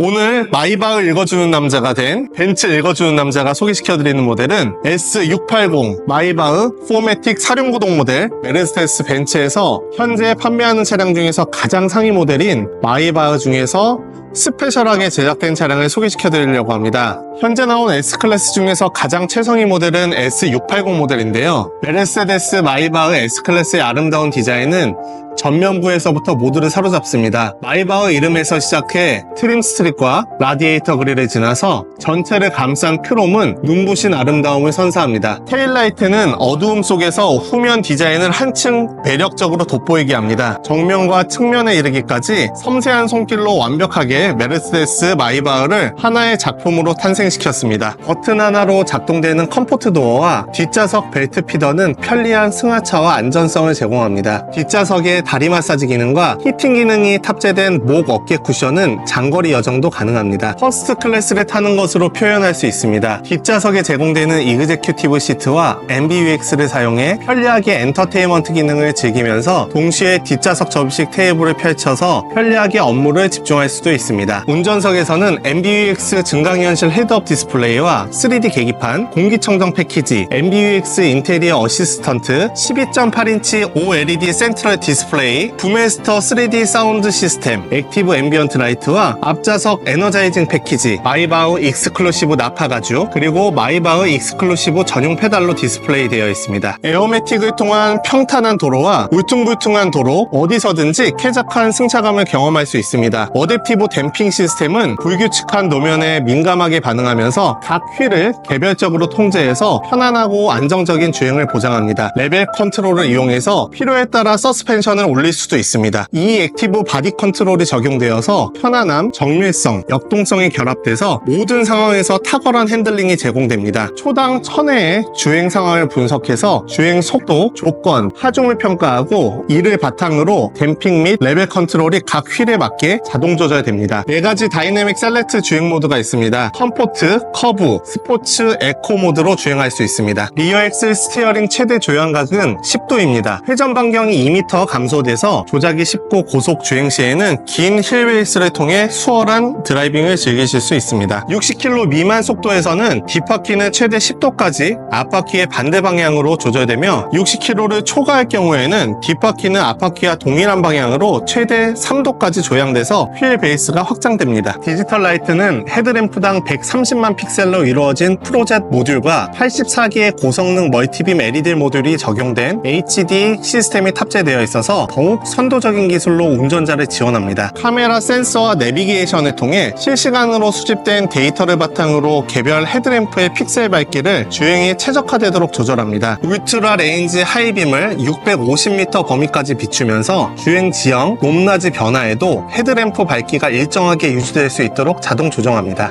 오늘 마이바흐 읽어주는 남자가 된 벤츠 읽어주는 남자가 소개시켜드리는 모델은 S680 마이바흐 포매틱 사륜구동 모델 메르세데스 벤츠에서 현재 판매하는 차량 중에서 가장 상위 모델인 마이바흐 중에서 스페셜하게 제작된 차량을 소개시켜 드리려고 합니다. 현재 나온 S클래스 중에서 가장 최상위 모델은 S680 모델인데요. 메르세데스 마이바흐 S클래스의 아름다운 디자인은 전면부에서부터 모두를 사로잡습니다. 마이바흐 이름에서 시작해 트림 스트립과 라디에이터 그릴을 지나서 전체를 감싼 크롬은 눈부신 아름다움을 선사합니다. 테일라이트는 어두움 속에서 후면 디자인을 한층 매력적으로 돋보이게 합니다. 정면과 측면에 이르기까지 섬세한 손길로 완벽하게 메르세데스 마이바흐를 하나의 작품으로 탄생시켰습니다. 버튼 하나로 작동되는 컴포트 도어와 뒷좌석 벨트 피더는 편리한 승하차와 안전성을 제공합니다. 뒷좌석에 다리 마사지 기능과 히팅 기능이 탑재된 목 어깨 쿠션은 장거리 여정도 가능합니다. 퍼스트 클래스를 타는 것으로 표현할 수 있습니다. 뒷좌석에 제공되는 이그제큐티브 시트와 MBUX를 사용해 편리하게 엔터테인먼트 기능을 즐기면서 동시에 뒷좌석 접이식 테이블을 펼쳐서 편리하게 업무를 집중할 수도 있습니다. 운전석에서는 MBUX 증강현실 헤드업 디스플레이와 3D 계기판, 공기청정 패키지, MBUX 인테리어 어시스턴트, 12.8인치 OLED 센트럴 디스플레이, 부메스터 3D 사운드 시스템, 액티브 앰비언트 라이트와 앞좌석 에너자이징 패키지, 마이바흐 익스클루시브 나파 가죽, 그리고 마이바흐 익스클루시브 전용 페달로 디스플레이 되어 있습니다. 에어매틱을 통한 평탄한 도로와 울퉁불퉁한 도로, 어디서든지 쾌적한 승차감을 경험할 수 있습니다. 어댑티브 댐핑 시스템은 불규칙한 노면에 민감하게 반응하면서 각 휠을 개별적으로 통제해서 편안하고 안정적인 주행을 보장합니다. 레벨 컨트롤을 이용해서 필요에 따라 서스펜션을 올릴 수도 있습니다. 이 액티브 바디 컨트롤이 적용되어서 편안함, 정밀성, 역동성이 결합돼서 모든 상황에서 탁월한 핸들링이 제공됩니다. 초당 1000회의 주행 상황을 분석해서 주행 속도, 조건, 하중을 평가하고 이를 바탕으로 댐핑 및 레벨 컨트롤이 각 휠에 맞게 자동 조절됩니다. 네 가지 다이내믹 셀렉트 주행 모드가 있습니다. 컴포트, 커브, 스포츠, 에코 모드로 주행할 수 있습니다. 리어 엑셀 스티어링 최대 조향각은 10도입니다. 회전 반경이 2m 감소돼서 조작이 쉽고 고속 주행 시에는 긴 힐베이스를 통해 수월한 드라이빙을 즐기실 수 있습니다. 60km 미만 속도에서는 뒷바퀴는 최대 10도까지 앞바퀴의 반대 방향으로 조절되며 60km를 초과할 경우에는 뒷바퀴는 앞바퀴와 동일한 방향으로 최대 3도까지 조향돼서 휠 베이스가 확장됩니다. 디지털 라이트는 헤드램프당 130만 픽셀로 이루어진 프로젯 모듈과 84개의 고성능 멀티빔 LED 모듈이 적용된 HD 시스템이 탑재되어 있어서 더욱 선도적인 기술로 운전자를 지원합니다. 카메라 센서와 내비게이션을 통해 실시간으로 수집된 데이터를 바탕으로 개별 헤드램프의 픽셀 밝기를 주행에 최적화되도록 조절합니다. 울트라 레인지 하이빔을 650m 범위까지 비추면서 주행 지형, 높낮이 변화에도 헤드램프 밝기가 일정하게 유지될 수 있도록 자동 조정합니다.